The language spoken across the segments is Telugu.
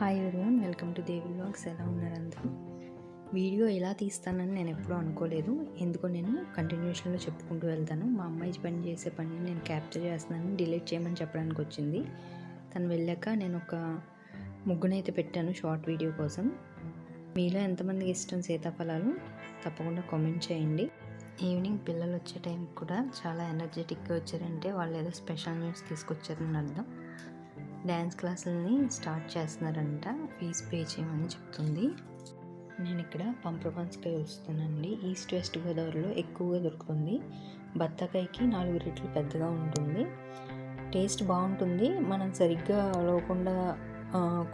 Hi everyone welcome to Devi blogs ఎలా ఉన్నారు అందరూ? వీడియో ఎలా తీస్తానని నేను ఎప్పుడూ అనుకోలేదు. ఎందుకో నేను కంటిన్యూషన్లో చెప్పుకుంటూ వెళ్తాను. మా అమ్మాయి పని చేసే పనిని నేను క్యాప్చర్ చేస్తున్నాను. డిలీట్ చేయమని చెప్పడానికి వచ్చింది. తను వెళ్ళాక నేను ఒక ముగ్గునైతే పెట్టాను షార్ట్ వీడియో కోసం. మీలో ఎంతమందికి ఇష్టం సీతాఫలాలు? తప్పకుండా కామెంట్ చేయండి. ఈవినింగ్ పిల్లలు వచ్చే టైం కూడా చాలా ఎనర్జెటిక్గా వచ్చారంటే వాళ్ళు ఏదో స్పెషల్ న్యూస్ తీసుకొచ్చారని అర్థం. డ్యాన్స్ క్లాసులని స్టార్ట్ చేస్తున్నారంట. ఫీజు పే చేయమని చెప్తుంది. నేను ఇక్కడ పంప్రపన్స్కాయ వస్తున్నానండి. ఈస్ట్ వెస్ట్ గోదావరిలో ఎక్కువగా దొరుకుతుంది. బత్తాకాయకి నాలుగు రెట్లు పెద్దగా ఉంటుంది. టేస్ట్ బాగుంటుంది. మనం సరిగ్గా లోకుండా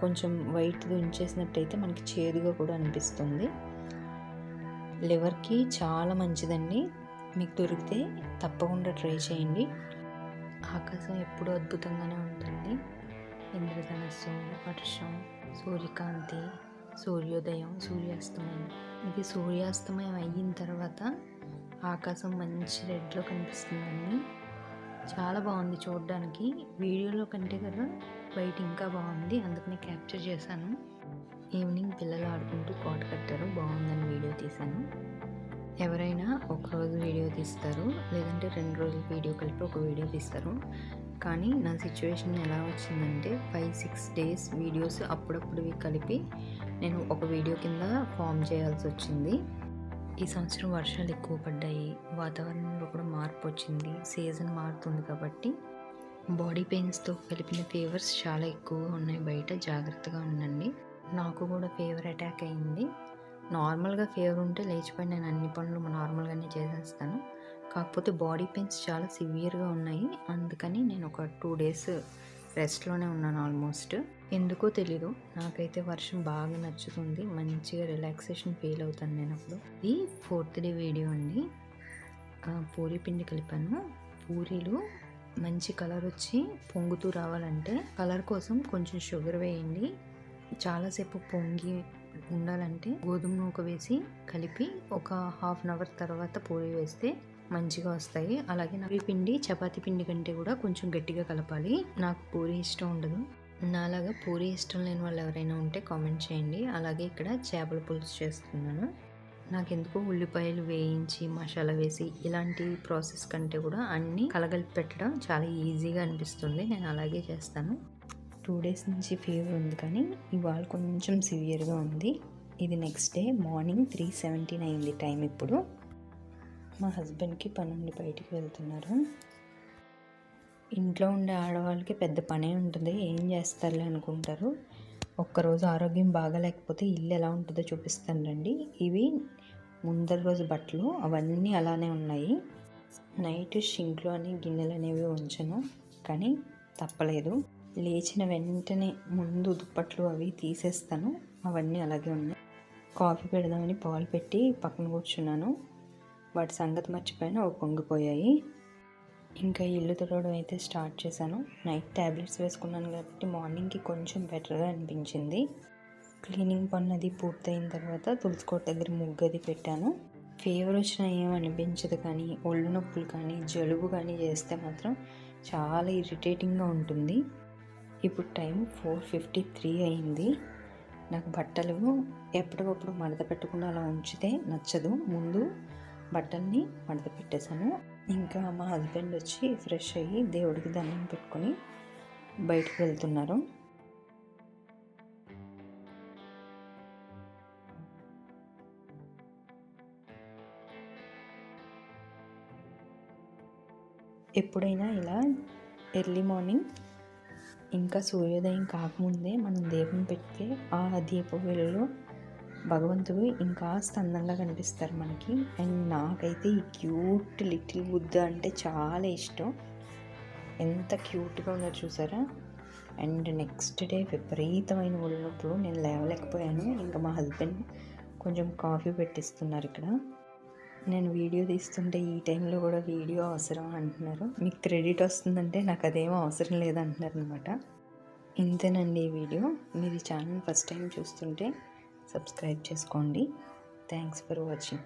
కొంచెం వైట్ ఉంచేసినట్టయితే మనకి చేదుగా కూడా అనిపిస్తుంది. లివర్కి చాలా మంచిదండి. మీకు దొరికితే తప్పకుండా ట్రై చేయండి. ఆకాశం ఎప్పుడూ అద్భుతంగానే ఉంటుంది ఇంద్రధనస్సు వర్షం సూర్యకాంతి సూర్యోదయం సూర్యాస్తమయం. ఇది సూర్యాస్తమయం అయిన తర్వాత ఆకాశం మంచి రెడ్లో కనిపిస్తుందండి. చాలా బాగుంది చూడడానికి. వీడియోలో కంటే కదా బయట ఇంకా బాగుంది. అందుకనే క్యాప్చర్ చేశాను. ఈవినింగ్ పిల్లలు ఆడుకుంటూ కోట కట్టారు. బాగుందని వీడియో తీశాను. ఎవరైనా ఒక రోజు తీస్తారు లేదంటే రెండు రోజులు వీడియో కలిపి ఒక వీడియో తీస్తారు. కానీ నా సిచ్యువేషన్ ఎలా వచ్చిందంటే ఫైవ్ సిక్స్ డేస్ వీడియోస్ అప్పుడప్పుడువి కలిపి నేను ఒక వీడియో కింద ఫామ్ చేయాల్సి వచ్చింది. ఈ సంవత్సరం వర్షాలు ఎక్కువ పడ్డాయి. వాతావరణంలో కూడా మార్పు వచ్చింది. సీజన్ మారుతుంది కాబట్టి బాడీ పెయిన్స్తో కలిపిన ఫీవర్స్ చాలా ఎక్కువగా ఉన్నాయి. బయట జాగ్రత్తగా ఉండండి. నాకు కూడా ఫీవర్ అటాక్ అయింది. నార్మల్గా ఫీవర్ ఉంటే లేచిపోయి నేను అన్ని పనులు నార్మల్గానే చేసేస్తాను. కాకపోతే బాడీ పెయిన్స్ చాలా సివియర్గా ఉన్నాయి. అందుకని నేను ఒక టూ డేస్ రెస్ట్లోనే ఉన్నాను ఆల్మోస్ట్. ఎందుకో తెలీదు. నాకైతే వర్షం బాగా నచ్చుతుంది. మంచిగా రిలాక్సేషన్ ఫీల్ అవుతాను నేను అప్పుడు. ఇది ఫోర్త్ డే వీడియో అండి. పూరి పిండి కలిపాను. పూరీలు మంచి కలర్ వచ్చి పొంగుతూ రావాలంటే కలర్ కోసం కొంచెం షుగర్ వేయండి. చాలాసేపు పొంగి ఉండాలంటే గోధుమ నూక వేసి కలిపి ఒక హాఫ్ అన్ అవర్ తర్వాత పూరి వేస్తే మంచిగా వస్తాయి. అలాగే నాకు పిండి చపాతీ పిండి కంటే కూడా కొంచెం గట్టిగా కలపాలి. నాకు పూరి ఇష్టం ఉండదు. నాలాగా పూరి ఇష్టం లేని వాళ్ళు ఎవరైనా ఉంటే కామెంట్ చేయండి. అలాగే ఇక్కడ చేపల పులుసు చేస్తున్నాను. నాకెందుకో ఉల్లిపాయలు వేయించి మసాలా వేసి ఇలాంటి ప్రాసెస్ కంటే కూడా అన్నీ కలగలిపి పెట్టడం చాలా ఈజీగా అనిపిస్తుంది. నేను అలాగే చేస్తాను. టూ డేస్ నుంచి ఫీవర్ ఉంది కానీ ఇవాళ కొంచెం సివియర్గా ఉంది. ఇది next day morning three seventeen అయింది టైం ఇప్పుడు. మా హస్బెండ్కి పనుండి బయటికి వెళ్తున్నారు. ఇంట్లో ఉండే ఆడవాళ్ళకి పెద్ద పనే ఉంటుంది. ఏం చేస్తారులే అనుకుంటారు. ఒక్కరోజు ఆరోగ్యం బాగాలేకపోతే ఇల్లు ఎలా ఉంటుందో చూపిస్తాను రండి. ఇవి ముందర రోజు బట్టలు అవన్నీ అలానే ఉన్నాయి. నైట్ షింక్లో అని గిన్నెలు అనేవి ఉంచను కానీ తప్పలేదు. లేచిన వెంటనే ముందు దుప్పట్లు అవి తీసేస్తాను. అవన్నీ అలాగే ఉన్నాయి. కాఫీ పెడదామని పాలు పెట్టి పక్కన కూర్చున్నాను. వాటి సంగతి మర్చిపోయిన. ఒక పొంగిపోయాయి. ఇంకా ఇల్లు తుడవడం అయితే స్టార్ట్ చేశాను. నైట్ ట్యాబ్లెట్స్ వేసుకున్నాను కాబట్టి మార్నింగ్కి కొంచెం బెటర్గా అనిపించింది. క్లీనింగ్ పని అది పూర్తయిన తర్వాత తులసికోట దగ్గర ముగ్గది పెట్టాను. ఫీవర్ వచ్చినా ఏం అనిపించదు కానీ ఒళ్ళు నొప్పులు కానీ జలుబు కానీ చేస్తే మాత్రం చాలా ఇరిటేటింగ్గా ఉంటుంది. ఇప్పుడు టైం ఫోర్ ఫిఫ్టీ త్రీ అయింది. నాకు బట్టలు ఎప్పటికప్పుడు మడత పెట్టకుండా అలా ఉంచితే నచ్చదు. ముందు బట్టల్ని మడత పెట్టేశాను. ఇంకా మా హస్బెండ్ వచ్చి ఫ్రెష్ అయ్యి దేవుడికి దండం పెట్టుకొని బయటకు వెళ్తున్నారు. ఎప్పుడైనా ఇలా ఎర్లీ మార్నింగ్ ఇంకా సూర్యోదయం కాకముందే మనం దీపం పెడితే ఆ దీప వెలుగులో భగవంతుడు ఇంకాస్త అందంగా కనిపిస్తారు మనకి. అండ్ నాకైతే ఈ క్యూట్ లిటిల్ బుద్ధ అంటే చాలా ఇష్టం. ఎంత క్యూట్గా ఉన్నారు చూసారా? అండ్ నెక్స్ట్ డే విపరీతమైన ఒళ్ళినప్పుడు నేను లేవలేకపోయాను. ఇంకా మా హస్బెండ్ కొంచెం కాఫీ పెట్టిస్తున్నారు ఇక్కడ. నేను వీడియో తీస్తుంటే ఈ టైంలో కూడా వీడియో అవసరం అంటున్నారు. మీకు క్రెడిట్ వస్తుందంటే నాకు అదేమో అవసరం లేదంటున్నారు అనమాట ఇంతేనండి ఈ వీడియో. మీరు ఛానల్ ఫస్ట్ టైం చూస్తుంటే సబ్స్క్రైబ్ చేసుకోండి. Thanks for watching.